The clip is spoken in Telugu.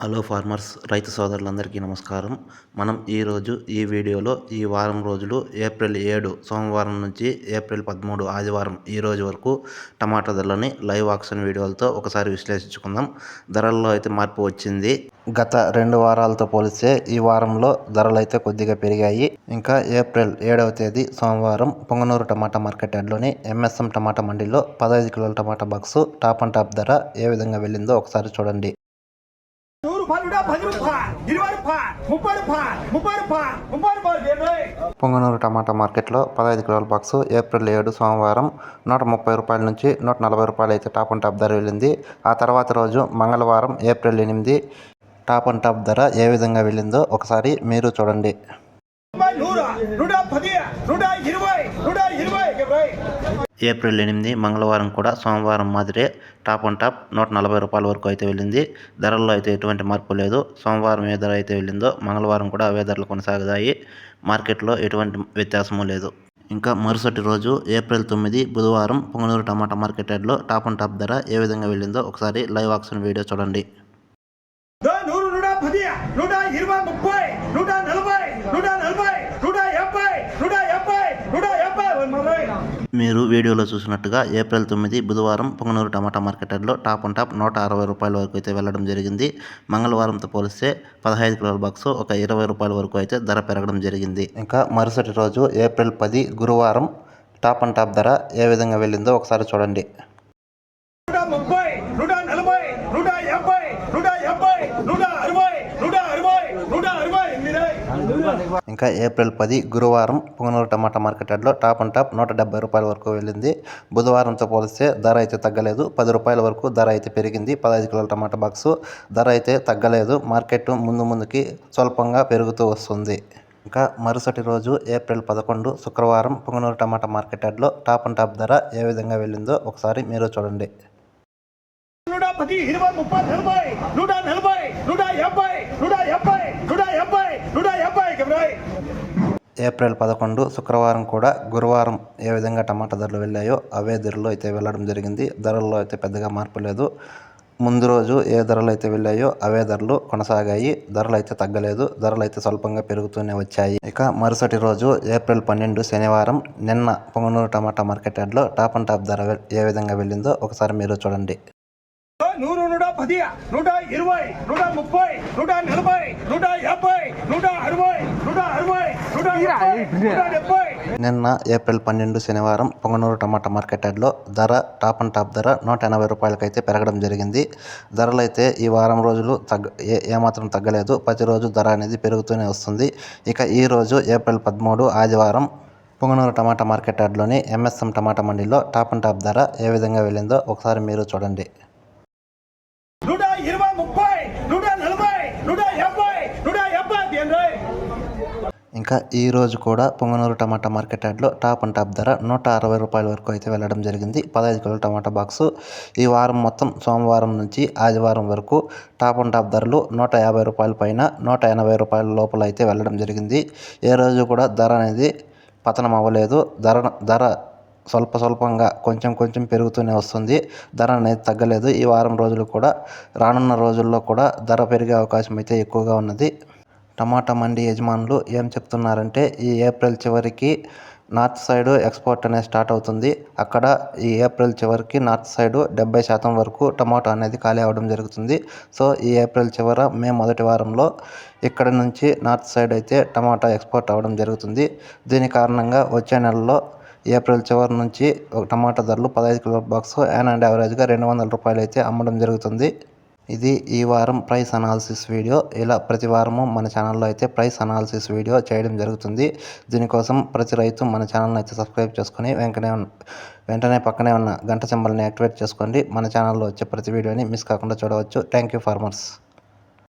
హలో ఫార్మర్స్ రైతు సోదరులందరికీ నమస్కారం. మనం ఈరోజు ఈ వీడియోలో ఈ వారం రోజులు ఏప్రిల్ ఏడు సోమవారం నుంచి ఏప్రిల్ పదమూడు ఆదివారం ఈ రోజు వరకు టమాటా ధరలని లైవ్ ఆక్షన్ వీడియోలతో ఒకసారి విశ్లేషించుకుందాం. ధరల్లో అయితే మార్పు వచ్చింది. గత రెండు వారాలతో పోలిస్తే ఈ వారంలో ధరలు అయితే కొద్దిగా పెరిగాయి. ఇంకా ఏప్రిల్ ఏడవ తేదీ సోమవారం పొంగనూరు టమాటా మార్కెట్ యార్డ్లోని ఎంఎస్ఎం టమాటా మండీలో పదహైదు కిలోల టమాటా బాక్సు టాప్ అండ్ టాప్ ధర ఏ విధంగా వెళ్ళిందో ఒకసారి చూడండి. పొంగనూరు టమాటా మార్కెట్లో పదహైదు కిలోల బాక్స్ ఏప్రిల్ ఏడు సోమవారం నూట ముప్పై రూపాయల నుంచి నూట నలభై రూపాయలు అయితే టాప్ అండ్ టాప్ ధర వెళ్ళింది. ఆ తర్వాత రోజు మంగళవారం ఏప్రిల్ ఎనిమిది టాప్ అండ్ టాప్ ధర ఏ విధంగా వెళ్ళిందో ఒకసారి మీరు చూడండి. నూట ఇరవై నూట ఇరవై ఏంటి ఏప్రిల్ ఎనిమిది మంగళవారం కూడా సోమవారం మాదిరే టాప్ అండ్ టాప్ నూట నలభై రూపాయల వరకు అయితే వెళ్ళింది. ధరల్లో అయితే ఎటువంటి మార్పు లేదు. సోమవారం ఏ ధర అయితే వెళ్ళిందో మంగళవారం కూడా అవే ధరలు కొనసాగుతాయి. మార్కెట్లో ఎటువంటి వ్యత్యాసము లేదు. ఇంకా మరుసటి రోజు ఏప్రిల్ తొమ్మిది బుధవారం పొంగనూరు టమాటా మార్కెట్ యార్డ్లో టాప్ అండ్ టాప్ ధర ఏ విధంగా వెళ్ళిందో ఒకసారి లైవ్ ఆక్షన్ వీడియో చూడండి. నూట ఇరవై ముప్పై నూట నలభై నూట యాభై నూట యాభై నూట యాభై మరి మీరు వీడియోలో చూసినట్టుగా ఏప్రిల్ తొమ్మిది బుధవారం పొంగనూరు టమాటా మార్కెట్లో టాప్ అండ్ టాప్ నూట అరవై రూపాయల వరకు అయితే వెళ్ళడం జరిగింది. మంగళవారంతో పోలిస్తే పదహైదు కిలోల బాక్స్ ఒక ఇరవై రూపాయల వరకు అయితే ధర పెరగడం జరిగింది. ఇంకా మరుసటి రోజు ఏప్రిల్ పది గురువారం టాప్ అండ్ టాప్ ధర ఏ విధంగా వెళ్ళిందో ఒకసారి చూడండి. ముప్పై నూట నలభై నూట యాభై నూట యాభై నూట అరవై నూట అరవై నూట అరవై ఎనిమిది ఇంకా ఏప్రిల్ పది గురువారం పొంగనూరు టమాటా మార్కెట్ యార్డ్లో టాప్ అండ్ టాప్ నూట డెబ్బై రూపాయల వరకు వెళ్ళింది. బుధవారంతో పోలిస్తే ధర అయితే తగ్గలేదు. పది రూపాయల వరకు ధర అయితే పెరిగింది. పదహైదు కిలోల టమాటా బాక్సు ధర అయితే తగ్గలేదు. మార్కెట్ ముందు ముందుకి స్వల్పంగా పెరుగుతూ వస్తుంది. ఇంకా మరుసటి రోజు ఏప్రిల్ పదకొండు శుక్రవారం పొంగనూరు టమాటా మార్కెట్ యార్డ్లో టాప్ అండ్ టాప్ ధర ఏ విధంగా వెళ్ళిందో ఒకసారి మీరు చూడండి. నూట పది ఇరవై ముప్పై నలభై నూట నలభై నూట యాభై నూట యాభై నూట యాభై ఎవరాయ్ ఏప్రిల్ పదకొండు శుక్రవారం కూడా గురువారం ఏ విధంగా టమాటా ధరలు వెళ్ళాయో అవే ధరలు అయితే వెళ్ళడం జరిగింది. ధరల్లో అయితే పెద్దగా మార్పు లేదు. ముందు రోజు ఏ ధరలు అయితే వెళ్ళాయో అవే ధరలు కొనసాగాయి. ధరలు అయితే తగ్గలేదు. ధరలు అయితే స్వల్పంగా పెరుగుతూనే వచ్చాయి. ఇక మరుసటి రోజు ఏప్రిల్ పన్నెండు శనివారం నిన్న పొంగనూరు టమాటా మార్కెట్ యార్డ్లో టాప్ అండ్ టాప్ ధర ఏ విధంగా వెళ్ళిందో ఒకసారి మీరు చూడండి. నూరు నూట పది నూట ఇరవై నూట ముప్పై నూట నలభై నూట యాభై నూట అరవై నూట అరవై నిన్న ఏప్రిల్ పన్నెండు శనివారం పొంగనూరు టమాటా మార్కెట్ యార్డ్లో ధర టాప్ అండ్ టాప్ ధర నూట ఎనభై రూపాయలకైతే పెరగడం జరిగింది. ధరలు అయితే ఈ వారం రోజులు తగ్గ ఏ ఏమాత్రం తగ్గలేదు. ప్రతిరోజు ధర అనేది పెరుగుతూనే వస్తుంది. ఇక ఈ రోజు ఏప్రిల్ పదమూడు ఆదివారం పొంగనూరు టమాటా మార్కెట్ యార్డ్లోని ఎంఎస్ఎం టమాటా మండీలో టాప్ అండ్ టాప్ ధర ఏ విధంగా వెళ్ళిందో ఒకసారి మీరు చూడండి నూట ఇరవై ముప్పై నూట నలభై నూట యాభై నూట యాభై ఏంటి ఇంకా ఈ రోజు కూడా పొంగనూరు టమాటా మార్కెట్ యార్డ్లో టాప్ అండ్ టాప్ ధర నూట అరవై రూపాయల వరకు అయితే వెళ్ళడం జరిగింది. పదహైదు కిలోల టమాటా బాక్సు. ఈ వారం మొత్తం సోమవారం నుంచి ఆదివారం వరకు టాప్ అండ్ టాప్ ధరలు నూట యాభై రూపాయల పైన నూట ఎనభై రూపాయల లోపల అయితే వెళ్ళడం జరిగింది. ఏ రోజు కూడా ధర అనేది పతనం అవ్వలేదు. ధర ధర స్వల్ప స్వల్పంగా కొంచెం కొంచెం పెరుగుతూనే వస్తుంది. ధర అనేది తగ్గలేదు. ఈ వారం రోజులు కూడా రానున్న రోజుల్లో కూడా ధర పెరిగే అవకాశం అయితే ఎక్కువగా ఉన్నది. టమాటా మండి యజమానులు ఏం చెప్తున్నారంటే ఈ ఏప్రిల్ చివరికి నార్త్ సైడ్ ఎక్స్పోర్ట్ అనేది స్టార్ట్ అవుతుంది. అక్కడ ఈ ఏప్రిల్ చివరికి నార్త్ సైడ్ డెబ్బై శాతం వరకు టమాటా అనేది ఖాళీ అవ్వడం జరుగుతుంది. సో ఈ ఏప్రిల్ చివర మే మొదటి వారంలో ఇక్కడ నుంచి నార్త్ సైడ్ అయితే టమాటా ఎక్స్పోర్ట్ అవ్వడం జరుగుతుంది. దీని కారణంగా వచ్చే నెలలో ఏప్రిల్ చివరి నుంచి ఒక టమాటా ధరలు పదహైదు కిలో బాక్స్ యాన్ అండ్ యావరేజ్గా రెండు వందల రూపాయలు అయితే అమ్మడం జరుగుతుంది. ఇది ఈ వారం ప్రైస్ అనాలిసిస్ వీడియో. ఇలా ప్రతి వారము మన ఛానల్లో అయితే ప్రైస్ అనాలిసిస్ వీడియో చేయడం జరుగుతుంది. దీనికోసం ప్రతి రైతు మన ఛానల్ని అయితే సబ్స్క్రైబ్ చేసుకొని వెంటనే వెంటనే పక్కనే ఉన్న గంట సింబల్ని యాక్టివేట్ చేసుకోండి. మన ఛానల్లో వచ్చే ప్రతి వీడియోని మిస్ కాకుండా చూడవచ్చు. Thank you farmers.